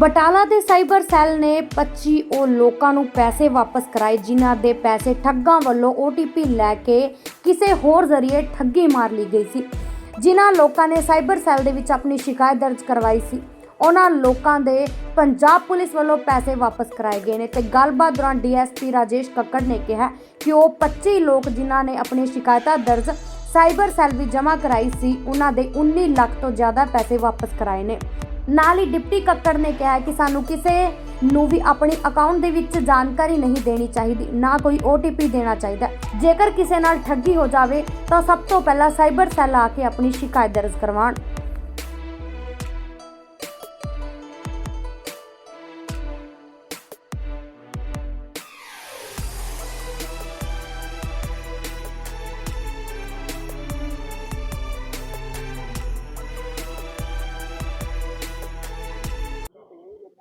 ਬਟਾਲਾ ਦੇ cyber cell ਨੇ 25 ਉਹ ਲੋਕਾਂ ਨੂੰ ਪੈਸੇ ਵਾਪਸ ਕਰਾਏ, ਜਿਨ੍ਹਾਂ ਦੇ ਪੈਸੇ ਠੱਗਾਂ ਵੱਲੋਂ OTP ਲੈ ਕੇ ਕਿਸੇ ਹੋਰ ਜ਼ਰੀਏ ਠੱਗੀ ਮਾਰ ਲਈ ਗਈ ਸੀ। ਜਿਨ੍ਹਾਂ ਲੋਕਾਂ ਨੇ ਸਾਈਬਰ ਸੈੱਲ ਦੇ ਵਿੱਚ ਆਪਣੀ ਸ਼ਿਕਾਇਤ ਦਰਜ ਕਰਵਾਈ ਸੀ। ਉਹਨਾਂ ਲੋਕਾਂ ਦੇ ਪੰਜਾਬ ਪੁਲਿਸ ਵੱਲੋਂ ਪੈਸੇ ਵਾਪਸ ਕਰਾਏ ਗਏ ਨੇ ਤੇ ਗੱਲਬਾਤ ਦੌਰਾਨ ਡੀਐਸਪੀ ਰਾਜੇਸ਼ ਕੱਕੜ ਨੇ ਕਿਹਾ ਕਿ ਉਹ 25 ਲੋਕ ਜਿਨ੍ਹਾਂ ਨੇ ਆਪਣੀ ਸ਼ਿਕਾਇਤਾਂ ਦਰਜ ਸਾਈਬਰ ਸੈੱਲ ਵਿੱਚ ਜਮ੍ਹਾਂ ਕਰਾਈ ਸੀ, ਉਹਨਾਂ ਦੇ 19 ਲੱਖ ਤੋਂ ਜ਼ਿਆਦਾ ਪੈਸੇ ਵਾਪਸ ਕਰਾਏ ਨੇ। ਨਾਲ ਹੀ ਡਿਪਟੀ ਕੱਕੜ ਨੇ ਕਿਹਾ ਕਿ ਸਾਨੂੰ ਕਿਸੇ ਨੂੰ ਵੀ ਆਪਣੇ ਅਕਾਊਂਟ ਦੇ ਵਿੱਚ ਜਾਣਕਾਰੀ ਨਹੀਂ ਦੇਣੀ ਚਾਹੀਦੀ, ਨਾ ਕੋਈ OTP ਦੇਣਾ ਚਾਹੀਦਾ ਜੇਕਰ ਕਿਸੇ ਨਾਲ ਠੱਗੀ ਹੋ ਜਾਵੇ, ਤਾਂ ਸਭ ਤੋਂ ਪਹਿਲਾਂ ਸਾਈਬਰ ਸੈੱਲ ਆ ਕੇ ਆਪਣੀ ਸ਼ਿਕਾਇਤ ਦਰਜ ਕਰਵਾਉਣ।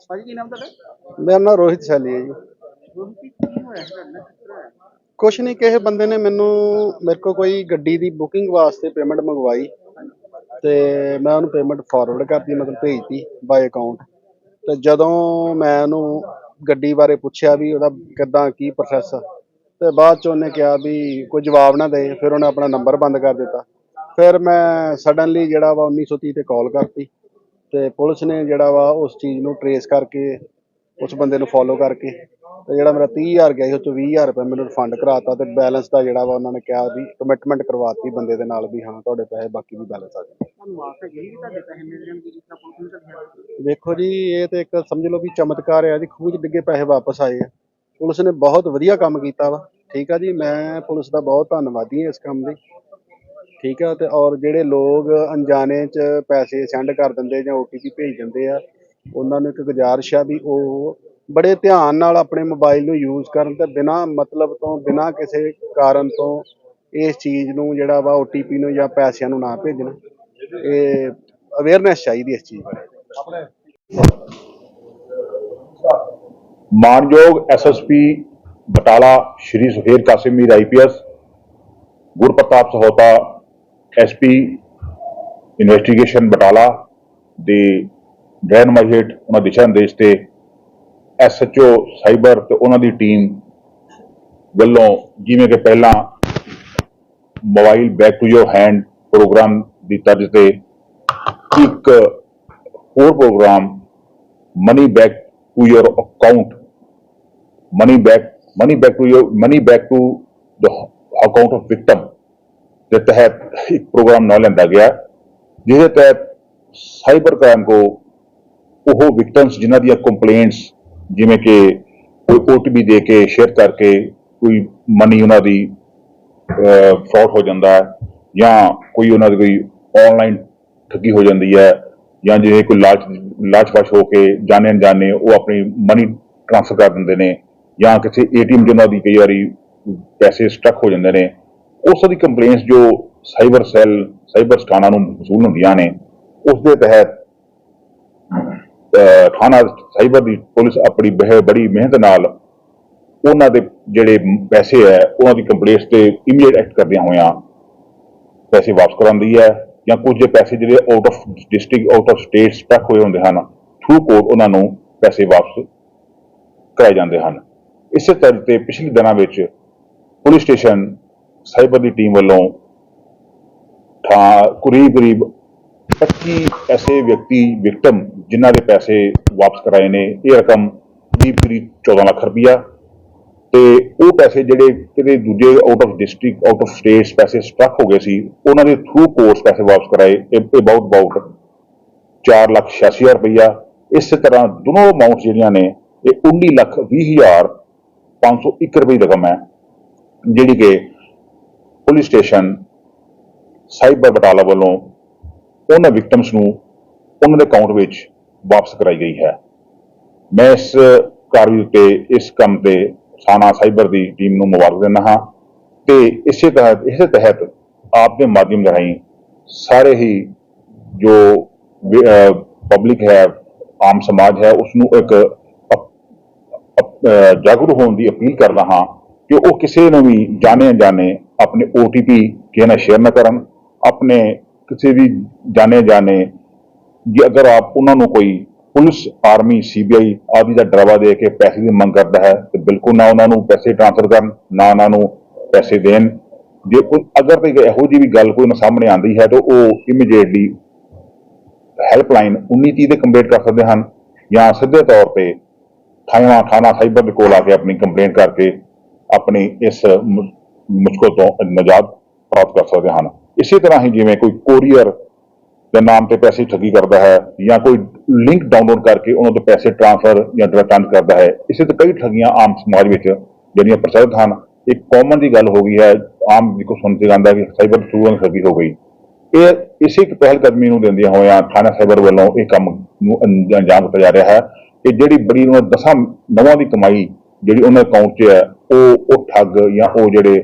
ਭਾਜੀ ਕੀ ਨਾਮ ਤੁਹਾਡਾ? ਮੇਰਾ ਨਾਮ ਰੋਹਿਤ ਸੈਲੀ ਹੈ ਜੀ। ਕੁਛ ਨਹੀਂ ਕਿਸੇ ਬੰਦੇ ਨੇ ਮੈਨੂੰ ਮੇਰੇ ਕੋਲ ਕੋਈ ਗੱਡੀ ਦੀ ਬੁਕਿੰਗ ਵਾਸਤੇ ਪੇਮੈਂਟ ਮੰਗਵਾਈ ਤੇ ਮੈਂ ਉਹਨੂੰ ਪੇਮੈਂਟ ਫਾਰਵਰਡ ਕਰਤੀ ਮਤਲਬ ਭੇਜਤੀ ਬਾਈ ਅਕਾਊਂਟ ਤੇ ਜਦੋਂ ਮੈਂ ਉਹਨੂੰ ਗੱਡੀ ਬਾਰੇ ਪੁੱਛਿਆ ਵੀ ਉਹਦਾ ਕਿੱਦਾਂ ਕੀ ਪ੍ਰੋਸੈਸ ਤੇ ਬਾਅਦ ਚ ਉਹਨੇ ਕਿਹਾ ਵੀ ਕੋਈ ਜਵਾਬ ਨਾ ਦੇ ਫਿਰ ਉਹਨੇ ਆਪਣਾ ਨੰਬਰ ਬੰਦ ਕਰ ਦਿੱਤਾ। ਫਿਰ ਮੈਂ ਸਡਨਲੀ ਜਿਹੜਾ ਵਾ 1930 ਤੇ ਕਾਲ ਕਰਤੀ। ਤੇ ਪੁਲਿਸ ਨੇ ਜਿਹੜਾ ਵਾ ਉਸ ਚੀਜ਼ ਨੂੰ ਟਰੇਸ ਕਰਕੇ ਉਸ ਬੰਦੇ ਨੂੰ ਫੋਲੋ ਕਰਕੇ ਤੇ ਜਿਹੜਾ ਮੇਰਾ 30000 ਗਿਆ ਸੀ ਉਹ ਚੋਂ 20000 ਰੁਪਏ ਮੈਨੂੰ ਰਿਫੰਡ ਕਰਾਤਾ ਤੇ ਬੈਲੈਂਸ ਦਾ ਜਿਹੜਾ ਵਾ ਉਹਨਾਂ ਨੇ ਕਿਹਾ ਵੀ ਕਮਿਟਮੈਂਟ ਕਰਵਾਤੀ ਬੰਦੇ ਦੇ ਨਾਲ ਵੀ ਹਾਂ ਤੁਹਾਡੇ ਪੈਸੇ ਬਾਕੀ ਵੀ ਬੈਲੈਂਸ ਆ ਜਾਣਗੇ। ਤੁਹਾਨੂੰ ਆਸ ਹੈਗੀ ਕਿ ਤੁਹਾਡੇ ਪੈਸੇ ਮਿਲ ਜਾਣਗੇ ਜਿਸ ਤਰ੍ਹਾਂ ਪੁਲਿਸ ਨੇ ਦੱਸਿਆ ਵੇਖੋ ਜੀ ਇਹ ਤੇ ਇੱਕ ਸਮਝ ਲਓ ਵੀ ਚਮਤਕਾਰ ਆ ਜੀ 'ਚ ਡਿੱਗੇ ਪੈਸੇ ਵਾਪਸ ਆਏ ਆ। ਪੁਲਿਸ ਨੇ ਬਹੁਤ ਵਧੀਆ ਕੰਮ ਕੀਤਾ ਵਾ ਠੀਕ ਆ ਜੀ ਮੈਂ ਪੁਲਿਸ ਦਾ ਬਹੁਤ ਧੰਨਵਾਦੀ ਹਾਂ ਇਸ ਕੰਮ ਲਈ। ਠੀਕ ਆ, ਤੇ ਔਰ ਜਿਹੜੇ ਲੋਕ ਅਣਜਾਣੇ 'ਚ ਪੈਸੇ ਸੈਂਡ ਕਰ ਦਿੰਦੇ ਜਾਂ OTP ਭੇਜ ਦਿੰਦੇ ਆ, ਉਹਨਾਂ ਨੂੰ ਇੱਕ ਗੁਜ਼ਾਰਿਸ਼ ਆ ਵੀ ਉਹ ਬੜੇ ਧਿਆਨ ਨਾਲ ਆਪਣੇ ਮੋਬਾਈਲ ਨੂੰ ਯੂਜ਼ ਕਰਨ ਤੇ ਬਿਨਾਂ ਮਤਲਬ ਤੋਂ, ਬਿਨਾਂ ਕਿਸੇ ਕਾਰਨ ਤੋਂ ਇਸ ਚੀਜ਼ ਨੂੰ ਜਿਹੜਾ ਵਾ OTP ਨੂੰ ਜਾਂ ਪੈਸਿਆਂ ਨੂੰ ਨਾ ਭੇਜਣ। ਇਹ ਅਵੇਅਰਨੈਸ ਚਾਹੀਦੀ ਇਸ ਚੀਜ਼ ਬਾਰੇ। ਮਾਨਯੋਗ SSP Batala Shri Suhail Kasim Mir IPS Gurpartap Sahota SP investigation Batala ਦੇ ਰਹਿਨਮਾਈ ਹੇਠ ਉਹਨਾਂ ਦਿਸ਼ਾ ਨਿਰਦੇਸ਼ ਤੇ ਐਸਐਚਓ ਸਾਈਬਰ ਤੇ ਉਹਨਾਂ ਦੀ ਟੀਮ ਵੱਲੋਂ ਜਿਵੇਂ ਕਿ ਪਹਿਲਾਂ mobile back to your hand program ਦੀ ਤਰਜ਼ ਤੇ ਇੱਕ ਹੋਰ program money back to your account, money back money back to your, money back to the account of victim ਦੇ ਤਹਿਤ ਇੱਕ ਪ੍ਰੋਗਰਾਮ ਨਾਲ ਲੈਂਦਾ ਗਿਆ, ਜਿਹਦੇ ਤਹਿਤ ਸਾਈਬਰ ਕ੍ਰਾਈਮ ਕੋ ਉਹ ਵਿਕਟਮਸ ਜਿਨ੍ਹਾਂ ਦੀਆਂ ਕੰਪਲੇਂਟਸ ਜਿਵੇਂ ਕਿ ਕੋਈ OTP ਦੇ ਕੇ ਸ਼ੇਅਰ ਕਰਕੇ, ਕੋਈ ਮਨੀ ਉਹਨਾਂ ਦੀ ਫਰਾਡ ਹੋ ਜਾਂਦਾ ਹੈ, ਜਾਂ ਕੋਈ ਉਹਨਾਂ ਦੀ ਕੋਈ ਆਨਲਾਈਨ ਠੱਗੀ ਹੋ ਜਾਂਦੀ ਹੈ, ਜਾਂ ਜਿਵੇਂ ਕੋਈ ਲਾਲਚ ਲਾਲਚਵਸ਼ ਹੋ ਕੇ ਜਾਣੇ ਅਣਜਾਣੇ ਉਹ ਆਪਣੀ ਮਨੀ ਟ੍ਰਾਂਸਫਰ ਕਰ ਦਿੰਦੇ ਨੇ, ਜਾਂ ਕਿਸੇ ਏਟੀਐਮ ਜਿਹਨਾਂ ਦੀ ਕਈ ਵਾਰੀ ਪੈਸੇ ਸਟਕ ਹੋ ਜਾਂਦੇ ਨੇ ਉਸ ਦੀ ਕੰਪਲੇਂਟਸ ਜੋ ਸਾਈਬਰ ਸੈੱਲ ਸਾਈਬਰ ਸਥਾਨਾਂ ਨੂੰ ਵਸੂਲ ਹੁੰਦੀਆਂ ਨੇ ਉਸ ਦੇ ਤਹਿਤ ਥਾਣਾ ਸਾਈਬਰ ਦੀ ਪੁਲਿਸ ਆਪਣੀ ਬਹਿ, ਬੜੀ ਮਿਹਨਤ ਨਾਲ ਉਹਨਾਂ ਦੇ ਜਿਹੜੇ ਪੈਸੇ ਹੈ, ਉਹਨਾਂ ਦੀ ਕੰਪਲੇਂਟਸ ਤੇ ਇਮੀਡੀਏਟ ਐਕਟ ਕਰਦਿਆਂ ਹੋਇਆਂ ਪੈਸੇ ਵਾਪਸ ਕਰਾਉਂਦੀ ਹੈ ਜਾਂ ਕੁਝ ਜੇ ਪੈਸੇ ਜਿਹੜੇ out of district out of state stuck ਹੋਏ ਹੁੰਦੇ ਹਨ ਥਰੂ ਕੋਰਟ ਉਹਨਾਂ ਨੂੰ ਪੈਸੇ ਵਾਪਸ ਕਰਾਏ ਜਾਂਦੇ ਹਨ। ਇਸੇ ਤਰ੍ਹਾਂ ਤੇ ਪਿਛਲੇ ਦਿਨਾਂ ਵਿੱਚ ਪੁਲਿਸ ਸਟੇਸ਼ਨ ਸਾਈਬਰ ਦੀ ਟੀਮ ਵੱਲੋਂ ਥਾਂ ਕਰੀਬ ਕਰੀਬ 25 ਐਸੇ ਵਿਅਕਤੀ, ਵਿਕਟਮ, ਜਿਨ੍ਹਾਂ ਦੇ ਪੈਸੇ ਵਾਪਸ ਕਰਾਏ ਨੇ। ਇਹ ਰਕਮ ਕਰੀਬ ਕਰੀਬ 14 ਲੱਖ ਰੁਪਈਆ। ਤੇ ਉਹ ਪੈਸੇ ਜਿਹੜੇ ਕਿਤੇ ਦੂਜੇ out of district out of states ਪੈਸੇ ਸਟਕ ਹੋ ਗਏ ਸੀ, ਉਹਨਾਂ ਦੇ ਥਰੂ ਕੋਰਸ ਪੈਸੇ ਵਾਪਸ ਕਰਾਏ। ਅਬਾਊਟ ਅਬਾਊਟ 4 ਲੱਖ 86 ਹਜ਼ਾਰ ਰੁਪਈਆ। ਇਸੇ ਤਰ੍ਹਾਂ ਦੋਨੋਂ ਅਮਾਉਂਟ ਜਿਹੜੀਆਂ ਨੇ, ਇਹ 19 ਲੱਖ 20 ਹਜ਼ਾਰ 501 ਰੁਪਏ ਦੀ ਰਕਮ ਹੈ, ਜਿਹੜੀ ਕਿ ਪੁਲਿਸ ਸਟੇਸ਼ਨ ਸਾਈਬਰ ਬਟਾਲਾ ਵੱਲੋਂ ਉਹਨਾਂ ਵਿਕਟਮਸ ਨੂੰ ਉਹਨਾਂ ਦੇ ਅਕਾਊਂਟ ਵਿੱਚ ਵਾਪਸ ਕਰਾਈ ਗਈ ਹੈ। ਮੈਂ ਇਸ ਕਾਰਵਾਈ ਉੱਤੇ ਇਸ ਕੰਮ ਤੇ ਸਾਨਾ ਸਾਈਬਰ ਦੀ ਟੀਮ ਨੂੰ ਮੁਬਾਰਕ ਦਿੰਦਾ ਹਾਂ ਤੇ ਇਸੇ ਤਹਿਤ ਇਸੇ ਤਹਿਤ ਆਪ ਦੇ ਮਾਧਿਅਮ ਰਾਹੀਂ ਸਾਰੇ ਹੀ ਜੋ ਪਬਲਿਕ ਹੈ, ਆਮ ਸਮਾਜ ਹੈ ਉਸ ਨੂੰ ਇੱਕ ਜਾਗਰੂਕ ਹੋਣ ਦੀ ਅਪੀਲ ਕਰਦਾ ਹਾਂ ਕਿ ਉਹ ਕਿਸੇ ਨੂੰ ਵੀ ਜਾਣੇ ਅਣਜਾਣੇ ਆਪਣੇ OTP ਕਿਸੇ ਨਾਲ ਸ਼ੇਅਰ ਨਾ ਕਰਨ, ਆਪਣੇ ਕਿਸੇ ਵੀ ਜਾਣੇ ਜਾਣੇ ਜੇ ਅਗਰ ਆਪ ਉਹਨਾਂ ਨੂੰ ਕੋਈ ਪੁਲਿਸ, ਆਰਮੀ ਸੀਬੀਆਈ ਆਦਿ ਦਾ ਡਰਾਵਾ ਦੇ ਕੇ ਪੈਸੇ ਦੀ ਮੰਗ ਕਰਦਾ ਹੈ, ਤੇ ਬਿਲਕੁਲ ਨਾ ਉਹਨਾਂ ਨੂੰ ਪੈਸੇ ਟ੍ਰਾਂਸਫਰ ਕਰਨ, ਨਾ ਉਹਨਾਂ ਨੂੰ ਪੈਸੇ ਦੇਣ। ਜੇ ਕੋਈ, ਅਗਰ ਤੇ ਇਹੋ ਜਿਹੀ ਵੀ ਗੱਲ ਕੋਈ ਨਾ ਸਾਹਮਣੇ ਆਉਂਦੀ ਹੈ, ਤਾਂ ਉਹ ਇਮੀਡੀਏਟਲੀ ਹੈਲਪਲਾਈਨ 1930 ਤੇ ਕੰਪਲੇਂਟ ਕਰ ਸਕਦੇ ਹਨ ਜਾਂ ਸਿੱਧੇ ਤੌਰ ਤੇ ਥਾਣਾ ਥਾਣਾ ਸਾਈਬਰ ਦੇ ਕੋਲ ਆ ਕੇ ਆਪਣੀ ਕੰਪਲੇਂਟ ਕਰਕੇ ਆਪਣੀ ਇਸ ਮੁਸ਼ਕਲ ਤੋਂ ਨਜਾਤ ਪ੍ਰਾਪਤ ਕਰ ਸਕਦੇ ਹਨ। ਇਸੇ ਤਰ੍ਹਾਂ ਹੀ ਜਿਵੇਂ ਕੋਈ ਕੋਰੀਅਰ ਦੇ ਨਾਮ ਤੇ ਪੈਸੇ ਠੱਗੀ ਕਰਦਾ ਹੈ ਜਾਂ ਕੋਈ ਲਿੰਕ ਡਾਊਨਲੋਡ ਕਰਕੇ ਉਹਨਾਂ ਤੋਂ ਪੈਸੇ ਟ੍ਰਾਂਸਫਰ ਜਾਂ ਟ੍ਰਾਂਸ ਕਰਦਾ ਹੈ, ਇਸੇ ਤੋਂ ਕਈ ਠੱਗੀਆਂ ਆਮ ਸਮਾਜ ਵਿੱਚ ਜਿਹੜੀਆਂ ਪ੍ਰਚਲਿਤ ਹਨ ਇੱਕ ਕਾਮਨ ਦੀ ਗੱਲ ਹੋ ਗਈ ਹੈ, ਆਮ ਜੀ ਸੁਣ ਕੇ ਜਾਂਦਾ ਕਿ ਸਾਈਬਰ ਥਰੂ ਠੱਗੀ ਹੋ ਗਈ। ਇਹ ਇਸੇ ਇੱਕ ਪਹਿਲ ਕਦਮੀ ਨੂੰ ਦਿੰਦਿਆਂ ਹੋਇਆਂ ਥਾਣਾ ਸਾਈਬਰ ਵੱਲੋਂ ਇਹ ਕੰਮ ਨੂੰ ਅੰਜਾਮ ਦਿੱਤਾ ਜਾ ਰਿਹਾ ਹੈ ਕਿ ਜਿਹੜੀ ਬੜੀ ਉਹਨਾਂ ਦਸਾਂ ਨਵਾਂ ਦੀ ਕਮਾਈ ਜਿਹੜੀ ਉਹਨਾਂ ਅਕਾਊਂਟ 'ਚ ਹੈ, ਉਹ ਉਹ ਠੱਗ ਜਾਂ ਉਹ ਜਿਹੜੇ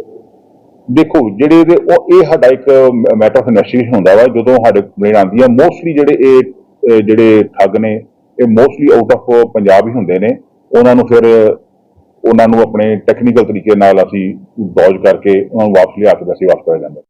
ਦੇਖੋ, ਜਿਹੜੇ ਇਹਦੇ ਉਹ ਇਹ ਸਾਡਾ ਇੱਕ ਮੈਟਰ ਆਫ ਇਨਵੈਸਟੀਗੇਸ਼ਨ ਹੁੰਦਾ ਵਾ, ਜਦੋਂ ਸਾਡੇ ਕੰਪਲੇਂਟ ਆਉਂਦੀ ਆ ਮੋਸਟਲੀ ਜਿਹੜੇ ਇਹ ਜਿਹੜੇ ਠੱਗ ਨੇ, ਇਹ ਮੋਸਟਲੀ ਆਊਟ ਆਫ ਪੰਜਾਬ ਹੀ ਹੁੰਦੇ ਨੇ। ਉਹਨਾਂ ਨੂੰ ਫਿਰ, ਉਹਨਾਂ ਨੂੰ ਆਪਣੇ ਟੈਕਨੀਕਲ ਤਰੀਕੇ ਨਾਲ ਅਸੀਂ ਡੌਜ ਕਰਕੇ ਉਹਨਾਂ ਨੂੰ ਵਾਪਸ ਲਿਆ ਕੇ ਪੈਸੇ ਵਾਪਸ ਕਰਿਆ ਜਾਂਦਾ